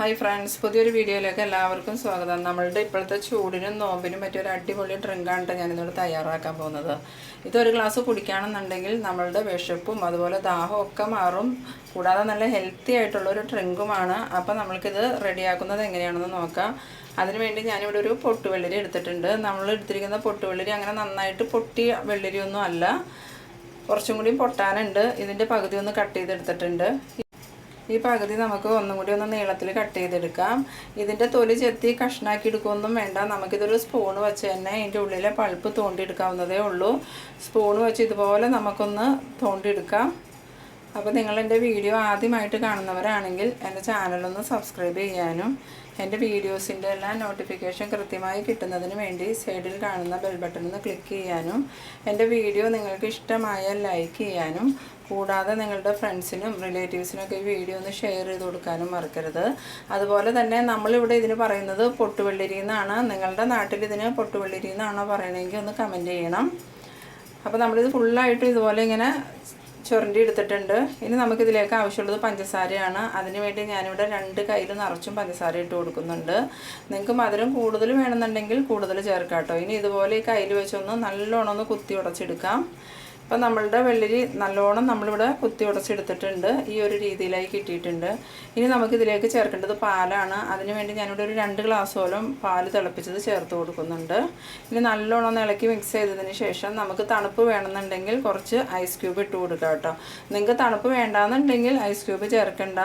Hi friends പുതിയൊരു വീഡിയോയിലേക്ക് എല്ലാവർക്കും സ്വാഗതം. നമ്മളുടെ ഇപ്പോഴത്തെ ചൂടിനും നോമ്പിനും മറ്റൊരു അടിപൊളി ഡ്രിങ്കാണ് ഞാനിന്നോട് തയ്യാറാക്കാൻ പോകുന്നത്. ഇതൊരു ഗ്ലാസ് കുടിക്കുകയാണെന്നുണ്ടെങ്കിൽ നമ്മളുടെ വിശപ്പും അതുപോലെ ദാഹവും ഒക്കെ മാറും. കൂടാതെ നല്ല ഹെൽത്തി ആയിട്ടുള്ള ഒരു ഡ്രിങ്കുമാണ്. അപ്പോൾ നമ്മൾക്കിത് റെഡിയാക്കുന്നത് എങ്ങനെയാണെന്ന് നോക്കാം. അതിനുവേണ്ടി ഞാനിവിടെ ഒരു പൊട്ടുവെള്ളരി എടുത്തിട്ടുണ്ട്. നമ്മൾ എടുത്തിരിക്കുന്ന പൊട്ടുവെള്ളരി അങ്ങനെ നന്നായിട്ട് പൊട്ടിയ വെള്ളരിയൊന്നും അല്ല. കുറച്ചും കൂടി പൊട്ടാനുണ്ട്. ഇതിന്റെ പകുതി ഒന്ന് കട്ട് ചെയ്തെടുത്തിട്ടുണ്ട്. ഈ പകുതി നമുക്ക് ഒന്നും കൂടി ഒന്ന് നീളത്തിൽ കട്ട് ചെയ്തെടുക്കാം. ഇതിന്റെ തൊലി ചെത്തി കഷ്ണാക്കി എടുക്കുകയൊന്നും വേണ്ട. നമുക്കിതൊരു സ്പൂൺ വെച്ച് തന്നെ ഇതിന്റെ ഉള്ളിലെ പൾപ്പ് തോണ്ടിയെടുക്കാവുന്നതേ ഉള്ളൂ. സ്പൂൺ വെച്ച് ഇതുപോലെ നമുക്കൊന്ന് തോണ്ടിയെടുക്കാം. അപ്പോൾ നിങ്ങൾ എന്റെ വീഡിയോ ആദ്യമായിട്ട് കാണുന്നവരാണെങ്കിൽ എന്റെ ചാനലൊന്ന് സബ്സ്ക്രൈബ് ചെയ്യാനും എന്റെ വീഡിയോസിന്റെ എല്ലാം നോട്ടിഫിക്കേഷൻ കൃത്യമായി കിട്ടുന്നതിന് വേണ്ടി സൈഡിൽ കാണുന്ന ബെൽ ബട്ടൺ ഒന്ന് ക്ലിക്ക് ചെയ്യാനും എന്റെ വീഡിയോ നിങ്ങൾക്ക് ഇഷ്ടമായാൽ ലൈക്ക് ചെയ്യാനും കൂടാതെ നിങ്ങളുടെ ഫ്രണ്ട്സിനും റിലേറ്റീവ്സിനൊക്കെ ഈ വീഡിയോ ഒന്ന് ഷെയർ ചെയ്ത് കൊടുക്കാനും മറക്കരുത്. അതുപോലെ തന്നെ നമ്മളിവിടെ ഇതിന് പറയുന്നത് പൊട്ടുവെള്ളിരി എന്നാണ്. നിങ്ങളുടെ നാട്ടിൽ ഇതിന് പൊട്ടുവെള്ളിരി എന്നാണോ പറയണമെങ്കിൽ ഒന്ന് കമന്റ് ചെയ്യണം. അപ്പോൾ നമ്മളിത് ഫുള്ളായിട്ട് ഇതുപോലെ ഇങ്ങനെ ചുരണ്ടി എടുത്തിട്ടുണ്ട് ഇനി നമുക്കിതിലേക്ക് ആവശ്യമുള്ളത് പഞ്ചസാരയാണ്. അതിന് വേണ്ടി ഞാനിവിടെ രണ്ട് കയ്യിൽ നിറച്ചും പഞ്ചസാര ഇട്ട് കൊടുക്കുന്നുണ്ട്. നിങ്ങൾക്ക് മധുരം കൂടുതൽ വേണമെന്നുണ്ടെങ്കിൽ കൂടുതൽ ചേർക്കാം കേട്ടോ. ഇനി ഇതുപോലെ ഈ കയ്യിൽ വെച്ചൊന്ന് നല്ലോണം ഒന്ന് കുത്തി ഉടച്ചെടുക്കാം. അപ്പം നമ്മളുടെ വെള്ളരി നല്ലോണം നമ്മളിവിടെ കുത്തി ഉടച്ചെടുത്തിട്ടുണ്ട്. ഈ ഒരു രീതിയിലായി കിട്ടിയിട്ടുണ്ട്. ഇനി നമുക്കിതിലേക്ക് ചേർക്കേണ്ടത് പാലാണ്. അതിന് വേണ്ടി ഞാനിവിടെ ഒരു രണ്ട് ഗ്ലാസ്സോളം പാൽ തിളപ്പിച്ചത് ചേർത്ത് കൊടുക്കുന്നുണ്ട്. ഇനി നല്ലോണം ഇളക്കി മിക്സ് ചെയ്തതിന് ശേഷം നമുക്ക് തണുപ്പ് വേണമെന്നുണ്ടെങ്കിൽ കുറച്ച് ഐസ് ക്യൂബ് ഇട്ട് കൊടുക്കാം കേട്ടോ. നിങ്ങൾക്ക് തണുപ്പ് വേണ്ടാന്നുണ്ടെങ്കിൽ ഐസ് ക്യൂബ് ചേർക്കണ്ട.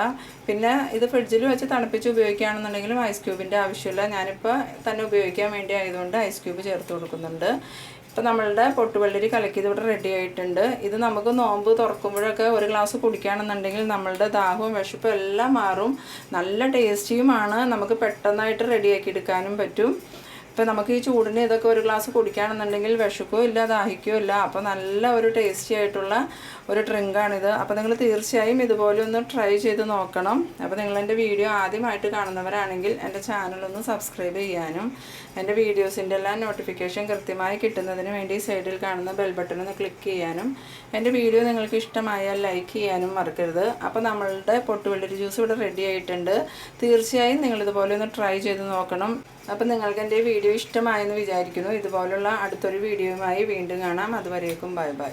പിന്നെ ഇത് ഫ്രിഡ്ജിൽ വെച്ച് തണുപ്പിച്ച് ഉപയോഗിക്കുകയാണെന്നുണ്ടെങ്കിലും ഐസ് ക്യൂബിന്റെ ആവശ്യമില്ല. ഞാനിപ്പോൾ തന്നെ ഉപയോഗിക്കാൻ വേണ്ടി ആയതുകൊണ്ട് ഐസ് ക്യൂബ് ചേർത്ത് കൊടുക്കുന്നുണ്ട്. ഇപ്പം നമ്മളുടെ പൊട്ടുവെള്ളരി കലക്കിയത് ഇവിടെ റെഡി ആയിട്ടുണ്ട്. ഇത് നമുക്ക് നോമ്പ് തുറക്കുമ്പോഴൊക്കെ ഒരു ഗ്ലാസ് കുടിക്കുകയാണെന്നുണ്ടെങ്കിൽ നമ്മളുടെ ദാഹവും വിശപ്പും എല്ലാം മാറും. നല്ല ടേസ്റ്റിയുമാണ് നമുക്ക് പെട്ടെന്നായിട്ട് റെഡിയാക്കി എടുക്കാനും പറ്റും. ഇപ്പോൾ നമുക്ക് ഈ ചൂടിന് ഇതൊക്കെ ഒരു ഗ്ലാസ് കുടിക്കുകയാണെന്നുണ്ടെങ്കിൽ വിശക്കോ ഇല്ല ദാഹിക്കോ ഇല്ല. അപ്പോൾ നല്ല ഒരു ടേസ്റ്റി ആയിട്ടുള്ള ഒരു ഡ്രിങ്കാണിത് അപ്പോൾ നിങ്ങൾ തീർച്ചയായും ഇതുപോലെ ഒന്ന് ട്രൈ ചെയ്ത് നോക്കണം. അപ്പോൾ നിങ്ങൾ എന്റെ വീഡിയോ ആദ്യമായിട്ട് കാണുന്നവരാണെങ്കിൽ എന്റെ ചാനലൊന്ന് സബ്സ്ക്രൈബ് ചെയ്യാനും എന്റെ വീഡിയോസിന്റെ എല്ലാം നോട്ടിഫിക്കേഷൻ കൃത്യമായി കിട്ടുന്നതിന് വേണ്ടി സൈഡിൽ കാണുന്ന ബെൽ ബട്ടൺ ഒന്ന് ക്ലിക്ക് ചെയ്യാനും എന്റെ വീഡിയോ നിങ്ങൾക്ക് ഇഷ്ടമായാൽ ലൈക്ക് ചെയ്യാനും മറക്കരുത്. അപ്പോൾ നമ്മളുടെ പൊട്ടുവെള്ളരി ജ്യൂസ് ഇവിടെ റെഡി ആയിട്ടുണ്ട്. തീർച്ചയായും നിങ്ങളിതുപോലെ ഒന്ന് ട്രൈ ചെയ്ത് നോക്കണം. അപ്പം നിങ്ങൾക്ക് എന്റെ വീഡിയോ ഇഷ്ടമായെന്ന് വിചാരിക്കുന്നു. ഇതുപോലുള്ള അടുത്തൊരു വീഡിയോയുമായി വീണ്ടും കാണാം. അതുവരേക്കും ബൈ ബൈ.